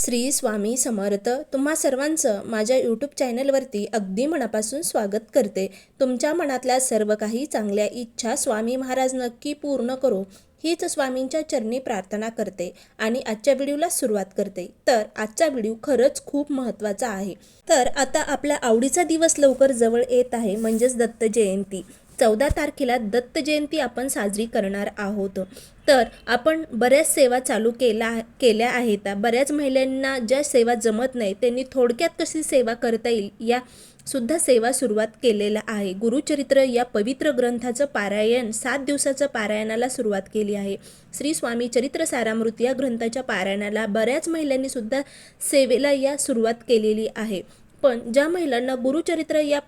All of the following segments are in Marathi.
श्री स्वामी समर्थ. तुम्हा सर्वांचं माझ्या यूट्यूब चॅनलवरती अगदी मनापासून स्वागत करते. तुमच्या मनातल्या सर्व काही चांगल्या इच्छा स्वामी महाराज नक्की पूर्ण करो. हीच स्वामींच्या चरणी प्रार्थना करते आणि आजच्या व्हिडिओला सुरुवात करते. तर आजचा व्हिडिओ खरंच खूप महत्त्वाचा आहे. तर आता आपल्या आवडीचा दिवस लवकर जवळ येत आहे म्हणजेच दत्त जयंती. चौदा तारखेला दत्त जयंती आपण साजरी करणार आहोत. तर आपण बऱ्याच सेवा चालू केला केल्या आहेत. बऱ्याच महिलांना ज्या सेवा जमत नाही त्यांनी थोडक्यात कशी सेवा करता येईल या सुद्धा सेवा सुरुवात केलेला आहे. गुरुचरित्र या पवित्र ग्रंथाचं पारायण सात दिवसाचं पारायणाला सुरुवात केली आहे. श्री स्वामी चरित्र सारामृत या ग्रंथाच्या पारायणाला बऱ्याच महिलांनी सुद्धा सेवेला या सुरुवात केलेली आहे. पण ज्या महिलांना गुरुचरित्र या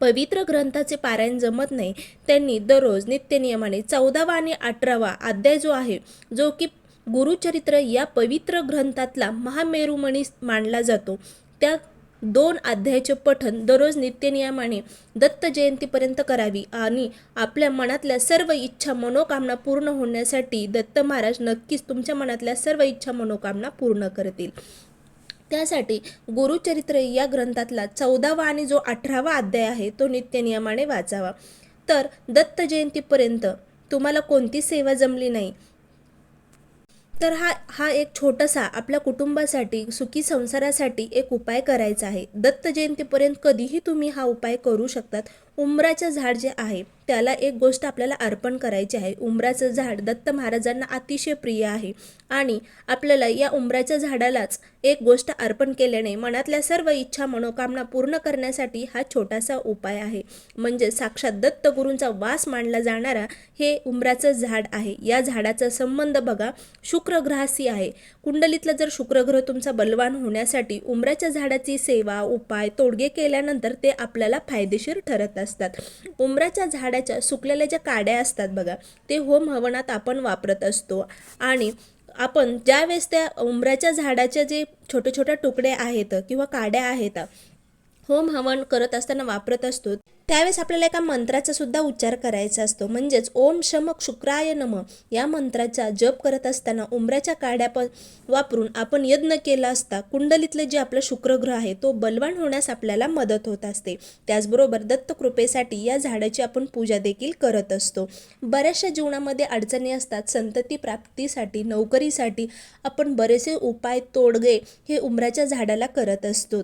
पवित्र ग्रंथाचे पारायण जमत नाही. त्यांनी दररोज नित्यनियमाने चौदावा आणि अठरावा अध्याय जो आहे जो की गुरुचरित्र या पवित्र ग्रंथातला महामेरुमणी मानला जातो. त्या दोन अध्यायाचे पठन दररोज नित्यनियमाने दत्त जयंतीपर्यंत करावी आणि आपल्या मनातल्या सर्व इच्छा मनोकामना पूर्ण होण्यासाठी दत्त महाराज नक्कीच तुमच्या मनातल्या सर्व इच्छा मनोकामना पूर्ण करतील. त्यासाठी गुरुचरित्र या ग्रंथातला चौदावा आणि जो अठरावा अध्याय आहे तो नित्यनियमाने वाचावा. तर दत्त जयंतीपर्यंत तुम्हाला कोणती सेवा जमली नाही? तर हा हा एक छोटासा आपल्या कुटुंबासाठी सुखी संसारासाठी एक उपाय करायचा आहे. दत्त जयंतीपर्यंत कधीही तुम्ही हा उपाय करू शकतात. उंबराचं झाड जे आहे त्याला एक गोष्ट आपल्याला अर्पण करायची आहे. उंबराचं झाड दत्त महाराजांना अतिशय प्रिय आहे. आणि आपल्याला या उंबराच्या झाडालाच एक गोष्ट अर्पण केल्याने मनातल्या सर्व इच्छा मनोकामना पूर्ण करण्यासाठी हा छोटासा उपाय आहे. म्हणजे साक्षात दत्त गुरूंचा वास मानला जाणारा हे उंबराचं झाड आहे. या झाडाचा संबंध बघा शुक्रग्रहाशी आहे. कुंडलीतला जर शुक्रग्रह तुमचा बलवान होण्यासाठी उंबराच्या झाडाची सेवा उपाय तोडगे केल्यानंतर ते आपल्याला फायदेशीर ठरत असतात. उंबराच्या झाडाच्या सुकलेल्या ज्या काड्या असतात बघा ते होम हवनात आपण वापरत असतो. आणि आपण ज्यावेळेस त्या उंबराच्या झाडाच्या जे छोटे छोट्या तुकडे आहेत किंवा काड्या आहेत होम हवन करत असताना वापरत असतो त्यावेळेस आपल्याला एका मंत्राचा सुद्धा उच्चार करायचा असतो. म्हणजेच ओम शमक शुक्राय नम. या मंत्राचा जप करत असताना उंबऱ्याच्या काड्या प वापरून आपण यज्ञ केला असता कुंडलीतलं जे आपलं शुक्रग्रह आहे तो बलवान होण्यास आपल्याला मदत होत असते. त्याचबरोबर दत्तकृपेसाठी या झाडाची आपण पूजा देखील करत असतो. बऱ्याचशा जीवनामध्ये अडचणी असतात. संतती प्राप्तीसाठी नोकरीसाठी आपण बरेचसे उपाय तोडगे हे उमराच्या झाडाला करत असतो.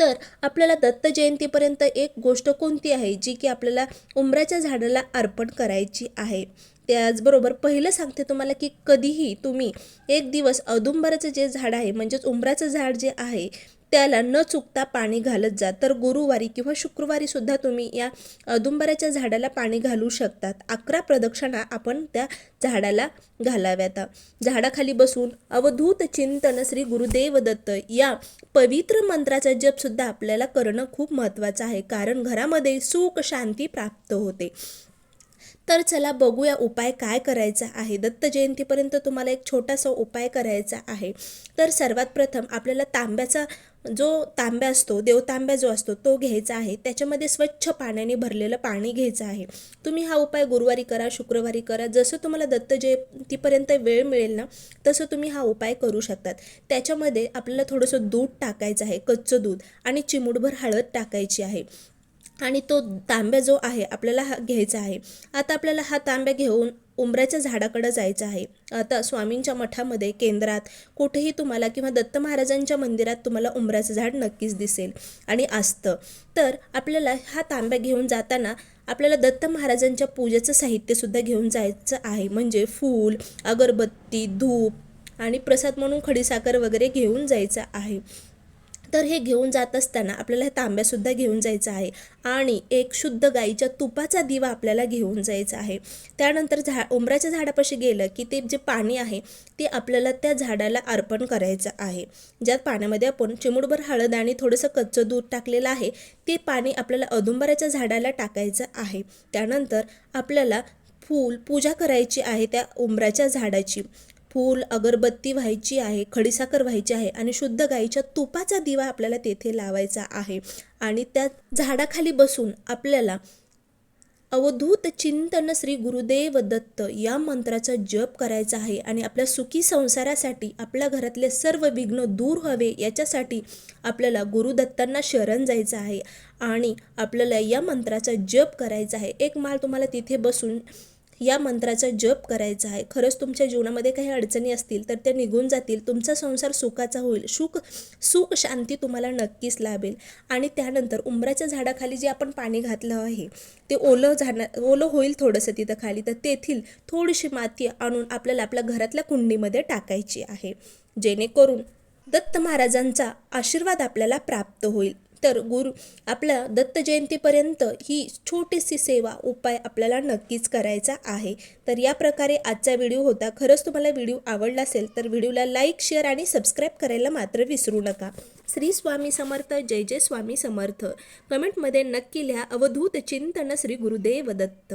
तर आपल्याला दत्त जयंतीपर्यंत एक गोष्ट कोणती आहे? जी की आपल्याला उंबराच्या झाडाला अर्पण करायची आहे. त्याचबरोबर पहिलं सांगते तुम्हाला की कधीही तुम्ही एक दिवस औदुंबराचं जे झाड आहे म्हणजेच उंबराचं झाड जे आहे त्याला न चुकता पाणी घालत जा. तर गुरुवारी किंवा शुक्रवारी सुद्धा तुम्ही या औदुंबराच्या झाडाला पाणी घालू शकतात. अकरा प्रदक्षिणा आपण त्या झाडाला घालाव्यात. झाडाखाली बसून अवधूत चिंतन श्री गुरुदेव दत्त या पवित्र मंत्राचा जपसुद्धा आपल्याला करणं खूप महत्त्वाचं आहे. कारण घरामध्ये सुख शांती प्राप्त होते. तर चला बघूया उपाय काय करायचा आहे. दत्त जयंतीपर्यंत तुम्हाला एक छोटासा उपाय करायचा आहे. तर सर्वात प्रथम आपल्याला तांब्याचा जो तांब्या असतो देवतांब्या जो असतो तो घ्यायचा आहे. त्याच्यामध्ये स्वच्छ पाण्याने भरलेलं पाणी घ्यायचं आहे. तुम्ही हा उपाय गुरुवारी करा शुक्रवारी करा. जसं तुम्हाला दत्त जयंतीपर्यंत वेळ मिळेल ना तसं तुम्ही हा उपाय करू शकतात. त्याच्यामध्ये आपल्याला थोडंसं दूध टाकायचं आहे कच्चं दूध आणि चिमूटभर हळद टाकायची आहे. आणि तो तांब्या जो आहे आपल्याला हा घ्यायचा आहे. आता आपल्याला हा तांब्या घेऊन उंबऱ्याच्या झाडाकडं जायचं आहे. आता स्वामींच्या मठामध्ये केंद्रात कुठेही तुम्हाला किंवा दत्त महाराजांच्या मंदिरात तुम्हाला उंबऱ्याचं झाड नक्कीच दिसेल आणि असतं. तर आपल्याला हा तांब्या घेऊन जाताना आपल्याला दत्त महाराजांच्या पूजेचं साहित्यसुद्धा घेऊन जायचं आहे. म्हणजे फूल अगरबत्ती धूप आणि प्रसाद म्हणून खडीसाखर वगैरे घेऊन जायचं आहे. तर हे घेऊन जात असताना आपल्याला हे तांब्यासुद्धा घेऊन जायचं आहे. आणि एक शुद्ध गाईच्या तुपाचा दिवा आपल्याला घेऊन जायचा आहे. त्यानंतर झा उंबराच्या झाडापाशी गेलं की ते जे पाणी आहे ते आपल्याला त्या झाडाला अर्पण करायचं आहे. ज्यात पाण्यामध्ये आपण चिमुडभर हळद आणि थोडंसं कच्चं दूध टाकलेलं आहे ते पाणी आपल्याला अदुंबराच्या झाडाला टाकायचं आहे. त्यानंतर आपल्याला फूल पूजा करायची आहे त्या उंबराच्या झाडाची. फूल अगरबत्ती व्हायची आहे खडीसाखर व्हायची आहे आणि शुद्ध गाईच्या तुपाचा दिवा आपल्याला तेथे लावायचा आहे. आणि त्या झाडाखाली बसून आपल्याला अवधूत चिंतन श्री गुरुदेव दत्त या मंत्राचा जप करायचा आहे आणि आपल्या सुखी संसारासाठी आपल्या घरातले सर्व विघ्न दूर व्हावे याच्यासाठी आपल्याला गुरुदत्तांना शरण जायचं आहे. आणि आपल्याला या मंत्राचा जप करायचा आहे. एक माल तुम्हाला तिथे बसून या मंत्राचा जप करायचा आहे. खरंच तुमच्या जीवनामध्ये काही अडचणी असतील तर त्या निघून जातील. तुमचा संसार सुखाचा होईल. सुख सुख शांती तुम्हाला नक्कीच लाभेल. आणि त्यानंतर उंबराच्या झाडाखाली जे आपण पाणी घातलं आहे ते ओलं झाडा ओलं होईल थोडंसं तिथं खाली. तर तेथील थोडीशी माती आणून आपल्याला आपल्या घरातल्या कुंडीमध्ये टाकायची आहे. जेणेकरून दत्त महाराजांचा आशीर्वाद आपल्याला प्राप्त होईल. तर गुरु आपल्या दत्त जयंतीपर्यंत ही छोटीशी सेवा उपाय आपल्याला नक्कीच करायचा आहे. तर या प्रकारे आजचा व्हिडिओ होता. खरंच तुम्हाला व्हिडिओ आवडला असेल तर व्हिडिओला लाईक शेअर आणि सबस्क्राईब करायला मात्र विसरू नका. श्री स्वामी समर्थ जय जय स्वामी समर्थ. कमेंटमध्ये नक्की लिहा. अवधूत चिंतन श्री गुरुदेव दत्त.